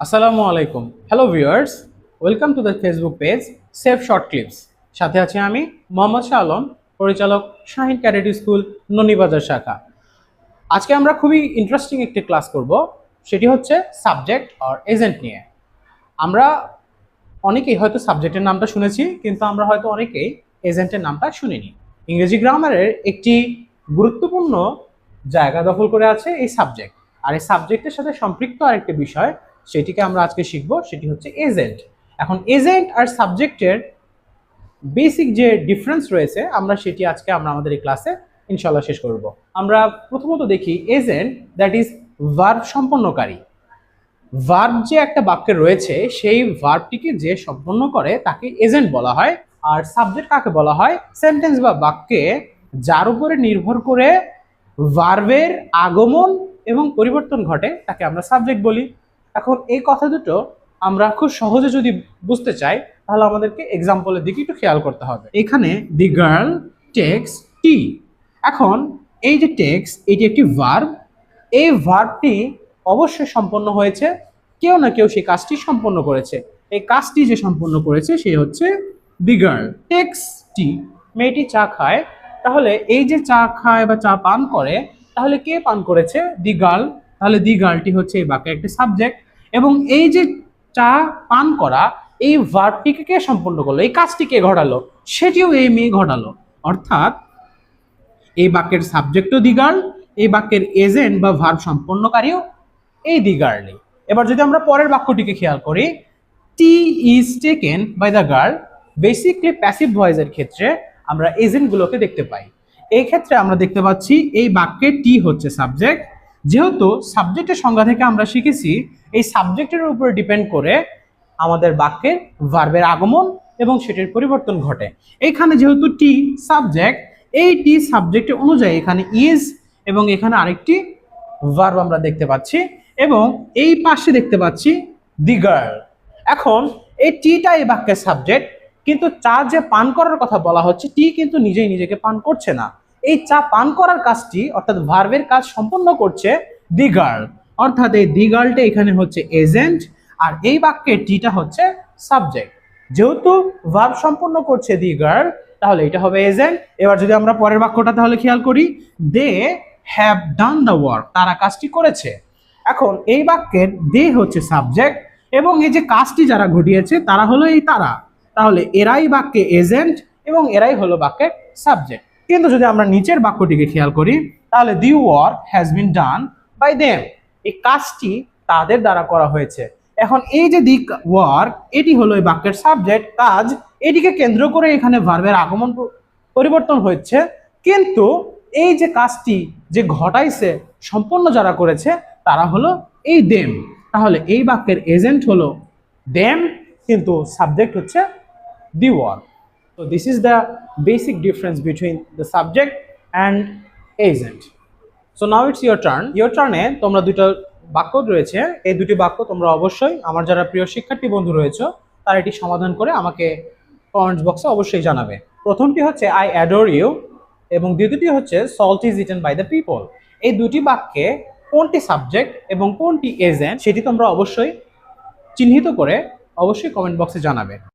আসসালামু আলাইকুম। Hello viewers welcome to the Facebook page safe short clips সাথে আছি আমি মোহাম্মদ শাহ আলম পরিচালক শাহিন ক্যাডেট স্কুল, ননিবাজার শাখা। আজকে আমরা খুবই ইন্টারেস্টিং একটি ক্লাস করব, সেটি হচ্ছে সাবজেক্ট আর এজেন্ট নিয়ে। আমরা অনেকেই হয়তো সাবজেক্টের নামটা শুনেছি, কিন্তু আমরা হয়তো অনেকেই এজেন্টের নামটা শুনিনি। ইংরেজি গ্রামারের একটি গুরুত্বপূর্ণ জায়গা দখল করে আছে এই সাবজেক্ট আর এই সাবজেক্টের সাথে সম্পৃক্ত আরেকটি বিষয় সেটিকে আমরা আজকে শিখব, সেটি হচ্ছে এজেন্ট এখন এজেন্ট আর সাবজেক্টের বেসিক যে ডিফারেন্স রয়েছে, আমরা সেটি আজকে আমরা আমাদের এই ক্লাসে ইনশাল্লাহ শেষ করব। আমরা প্রথমত দেখি এজেন্ট দ্যাট ইজ ভার্ব সম্পন্নকারী। ভার্ব যে একটা বাক্যে রয়েছে, সেই ভার্বটিকে যে সম্পন্ন করে, তাকে এজেন্ট বলা হয়। আর সাবজেক্ট কাকে বলা হয়? সেন্টেন্স বা বাক্যে যার উপরে নির্ভর করে ভার্বের আগমন এবং পরিবর্তন ঘটে, তাকে আমরা সাবজেক্ট বলি। এখন এই কথা দুটো আমরা খুব সহজে যদি বুঝতে চাই, তাহলে আমাদেরকে এক্সাম্পলের দিকে একটু খেয়াল করতে হবে। এখানে দি গার্ল টেক্স টি এখন এই যে টেক্স এটি একটি ভার্ব এই ভার্বটি অবশ্যই সম্পন্ন হয়েছে। কেউ না কেউ সেই কাজটি সম্পন্ন করেছে। এই কাজটি যে সম্পন্ন করেছে, সে হচ্ছে দি গার্ল টেক্স টি মেয়েটি চা খায়। তাহলে এই যে চা খায় বা চা পান করে, তাহলে কে পান করেছে? দি গার্ল তাহলে দি গার্লটি হচ্ছে এই বাক্যের একটি সাবজেক্ট এবং এই যে চা পান করা, এই ভার্বটিকে কে সম্পন্ন করল? এই কাজটি কে ঘটালো? সেটিও এই মেয়ে ঘটালো। অর্থাৎ, এই বাক্যের সাবজেক্টও দি গার্ল এই বাক্যের এজেন্ট বা ভার্ব সম্পন্নকারীও এই দি গার্লই এবার যদি আমরা পরের বাক্যটিকে খেয়াল করি tea is taken by the girl basically passive ভয়েসের ক্ষেত্রে আমরা এজেন্টগুলোকে দেখতে পাই। এই ক্ষেত্রে আমরা দেখতে পাচ্ছি, এই বাক্যে টি হচ্ছে সাবজেক্ট যেহেতু সাবজেক্টের সংজ্ঞা থেকে আমরা শিখেছি, এই সাবজেক্টের উপরে ডিপেন্ড করে আমাদের বাক্যের ভার্বের আগমন এবং সেটির পরিবর্তন ঘটে। এইখানে যেহেতু টি সাবজেক্ট এই টি সাবজেক্ট অনুযায়ী এখানে ইজ এবং এখানে আরেকটি ভার্ব আমরা দেখতে পাচ্ছি এবং এই পাশে দেখতে পাচ্ছি দি গার্ল এখন এই টিটা এই বাক্যের সাবজেক্ট কিন্তু চা যে পান করার কথা বলা হচ্ছে টি কিন্তু নিজেই নিজেকে পান করছে না। এই চা পান করার কাজটি, অর্থাৎ ভার্বের কাজ সম্পন্ন করছে দি গার্ল অর্থাৎ এই দি গার্লটা এখানে হচ্ছে এজেন্ট আর এই বাক্যের টিটা হচ্ছে সাবজেক্ট যেহেতু ভার্ব সম্পন্ন করছে দি গার্ল তাহলে এটা হবে এজেন্ট এবার যদি আমরা পরের বাক্যটা তাহলে খেয়াল করি they have done the work তারা কাজটি করেছে। এখন এই বাক্যের দে হচ্ছে সাবজেক্ট এবং এই যে কাজটি যারা ঘটিয়েছে, তারা হলো এই তারা। তাহলে এরাই বাক্যে এজেন্ট এবং এরাই হলো বাক্যের সাবজেক্ট কিন্তু যদি আমরা নিচের বাক্যটিকে খেয়াল করি, তাহলে the work has been done by them এই কাজটি তাদের দ্বারা করা হয়েছে। এখন এই যে দি ওয়ার্ক এটি হলো এই বাক্যের সাবজেক্ট কাজ, এটিকে কেন্দ্র করে এখানে ভার্বের আগমন পরিবর্তন হচ্ছে কিন্তু এই যে কাজটি যে ঘটাইছে, সম্পন্ন যারা করেছে, তারা হলো এই দেম তাহলে এই বাক্যের এজেন্ট হলো দেম কিন্তু সাবজেক্ট হচ্ছে the work So this is the basic difference between the subject and agent. So now it's your turn. Your turn এ তোমরা দুটো বাক্য রয়েছে এই দুটি বাক্য তোমরা অবশ্যই আমার যারা প্রিয় শিক্ষার্থী বন্ধু রয়েছে, তারা এটি সমাধান করে আমাকে কমেন্টস বক্সে অবশ্যই জানাবে প্রথমটি হচ্ছে আই অ্যাডোর ইউ এবং দ্বিতীয়টি হচ্ছে salt is eaten by the people এই দুটি বাক্যে কোনটি সাবজেক্ট এবং কোনটি এজেন্ট সেটি তোমরা অবশ্যই চিহ্নিত করে অবশ্যই কমেন্ট বক্সে জানাবে